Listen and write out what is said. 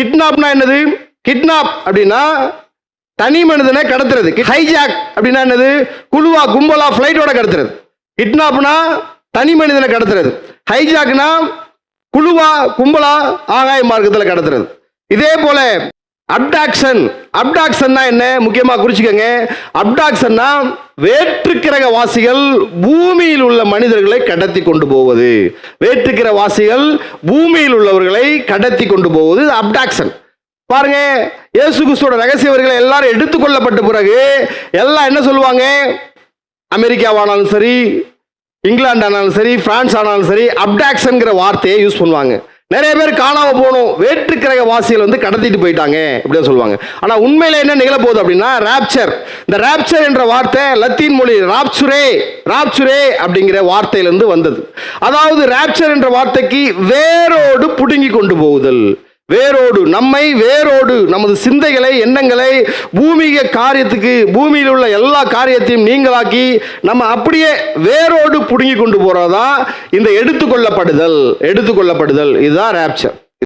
கிட்னாப்னா என்னது? கிட்னாப் அப்படின்னா தனி மனிதனை கடத்துறது. ஹைஜாக் அப்படின்னா என்னது? குழுவா கும்பலா ஃப்ளைட்டோட கடத்துறது. கிட்னாப்னா தனி மனிதனை கடத்துறது. ஹைஜாக்னா குழுவா கும்பலா ஆகாய மார்க்கத்தில் கடத்துறது. இதே போல அப்டாக்ஷன் அப்டாக்ஷன்னா என்ன? முக்கியமாக குறிச்சுக்கோங்க. அப்டாக்ஷன்னா வேற்றுக்கிரக வாசிகள் பூமியில் உள்ள மனிதர்களை கடத்தி கொண்டு போவது. வேற்றுக்கிற வாசிகள் பூமியில் உள்ளவர்களை கடத்தி கொண்டு போவது அப்டாக்ஷன் பாருங்க இயேசு கிறிஸ்துவோட ரகசியவர்களை எல்லாரும் எடுத்துக்கொள்ளப்பட்ட பிறகு எல்லாம் என்ன சொல்லுவாங்க? அமெரிக்காவானாலும் சரி இங்கிலாந்து ஆனாலும் சரி பிரான்ஸ் ஆனாலும் சரி அப்டாக்ஷன்கிற வார்த்தையை யூஸ் பண்ணுவாங்க. நிறைய பேர் காணாமல் போகணும். வேற்றுக்கிரக வாசிகள் வந்து கடத்திட்டு போயிட்டாங்க அப்படின்னு சொல்லுவாங்க. ஆனால் உண்மையில் என்ன நிகழ போகுது அப்படின்னா ராப்சர் இந்த ராப்சர் என்ற வார்த்தை லத்தீன் மொழி ராப்சுரே ராப்சுரே அப்படிங்கிற வார்த்தையிலிருந்து வந்தது. அதாவது ராப்சர் என்ற வார்த்தைக்கு வேரோடு புடுங்கி கொண்டு போகுதல். வேரோடு நம்மை வேரோடு நமது சிந்தைகளை எண்ணங்களை பூமிக காரியத்துக்கு பூமியில் உள்ள எல்லா காரியத்தையும் நீங்களாக்கி நம்ம அப்படியே வேரோடு பிடுங்கி கொண்டு போறதா இந்த எடுத்துக்கொள்ளப்படுதல் எடுத்துக்கொள்ளப்படுதல் இதுதான் ரேப்சர்